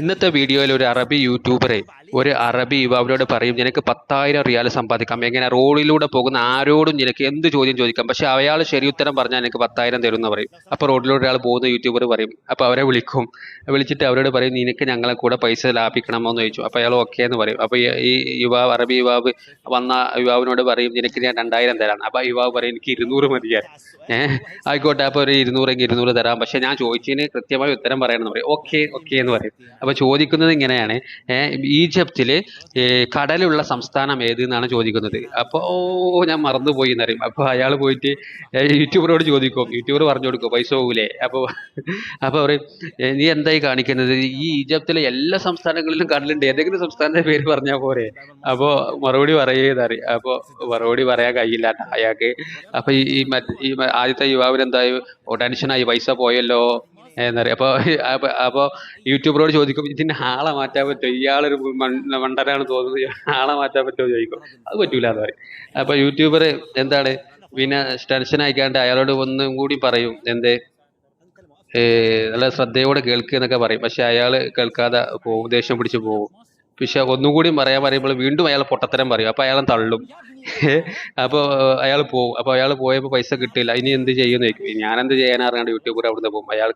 ഇന്നത്തെ വീഡിയോയിൽ ഒരു അറബി യൂട്യൂബറെ ഒരു അറബി യുവാവിനോട് പറയും നിനക്ക് പത്തായിരം റിയാൽ സമ്പാദിക്കാം. എങ്ങനെ റോഡിലൂടെ പോകുന്ന ആരോടും നിനക്ക് എന്ത് ചോദ്യം ചോദിക്കാം? പക്ഷെ അയാൾ ശരി ഉത്തരം പറഞ്ഞാൽ നിനക്ക് പത്തായിരം തരും എന്ന് പറയും. അപ്പോൾ റോഡിലൂടെ ഒരാൾ പോകുന്ന യൂട്യൂബർ പറയും അപ്പോൾ അവരെ വിളിക്കും. വിളിച്ചിട്ട് അവരോട് പറയും നിനക്ക് ഞങ്ങളെ കൂടെ പൈസ ലാഭിക്കണമോ എന്ന് ചോദിച്ചു. അപ്പോൾ അയാൾ ഓക്കെ എന്ന് പറയും. അപ്പോൾ ഈ യുവാവ് അറബി യുവാവ് വന്ന യുവാവിനോട് പറയും നിനക്ക് ഞാൻ രണ്ടായിരം തരാം. അപ്പോൾ യുവാവ് പറയും എനിക്ക് ഇരുന്നൂറ് മതിയാ. ഏഹ് ആയിക്കോട്ടെ അപ്പോൾ ഒരു ഇരുന്നൂറെങ്കിൽ ഇരുന്നൂറ് തരാം. പക്ഷെ ഞാൻ ചോദിച്ചതിന് കൃത്യമായി ഉത്തരം പറയണമെന്ന് പറയും. ഓക്കെ ഓക്കെ എന്ന് പറയും. അപ്പോൾ ചോദിക്കുന്നത് ഇങ്ങനെയാണ്. ഈജിപ്തിൽ കടലുള്ള സംസ്ഥാനം ഏത് എന്നാണ് ചോദിക്കുന്നത്. അപ്പോൾ ഓ ഞാൻ മറന്നുപോയി എന്നറിയും അപ്പോൾ അയാൾ പോയിട്ട് യൂട്യൂബറോട് ചോദിക്കും. യൂട്യൂബർ പറഞ്ഞു കൊടുക്കും പൈസ പോകൂലേ. അപ്പോൾ അപ്പോൾ പറയും നീ എന്തായി കാണിക്കുന്നത്? ഈ ഈജിപ്തിലെ എല്ലാ സംസ്ഥാനങ്ങളിലും കടലുണ്ട്. ഏതെങ്കിലും സംസ്ഥാനത്തെ പേര് പറഞ്ഞാൽ പോരെ. അപ്പോൾ മറുപടി പറയുന്നറി അപ്പോൾ മറുപടി പറയാൻ കഴിയില്ല അയാൾക്ക്. അപ്പൊ ഈ മറ്റ് ഈ ആദ്യത്തെ യുവാവിന് എന്തായി ഓ ടെൻഷനായി. പൈസ പോയല്ലോ. എന്നറിയാം അപ്പൊ അപ്പൊ യൂട്യൂബറോട് ചോദിക്കും ഇതിന് ആളെ മാറ്റാൻ പറ്റുമോ ഇയാളൊരു മണ്ടനാണ് തോന്നുന്നത്. ആളെ മാറ്റാൻ പറ്റുമോ ചോദിക്കും. അത് പറ്റൂല എന്ന് പറയും. അപ്പൊ യൂട്യൂബർ എന്താണ്? പിന്നെ ടെൻഷൻ ആയിക്കാണ്ട് അയാളോട് ഒന്നും കൂടി പറയും. എന്തേ? നല്ല ശ്രദ്ധയോടെ കേൾക്കുക എന്നൊക്കെ പറയും. പക്ഷെ അയാൾ കേൾക്കാതെ പോകും ദേഷ്യം പിടിച്ച് പോകും പക്ഷെ ഒന്നും കൂടി പറയാൻ പറയുമ്പോൾ വീണ്ടും അയാൾ പൊട്ടത്തരം പറയും. അപ്പൊ അയാളെ തള്ളും. അപ്പോൾ അയാൾ പോകും അപ്പോൾ അയാൾ പോയപ്പോൾ പൈസ കിട്ടില്ല ഇനി എന്ത് ചെയ്യുമെന്ന് ചോദിക്കും. ചെയ്യാൻ അറിയാണ്ട് യൂട്യൂബർ അവിടുന്ന് പോകും അയാൾ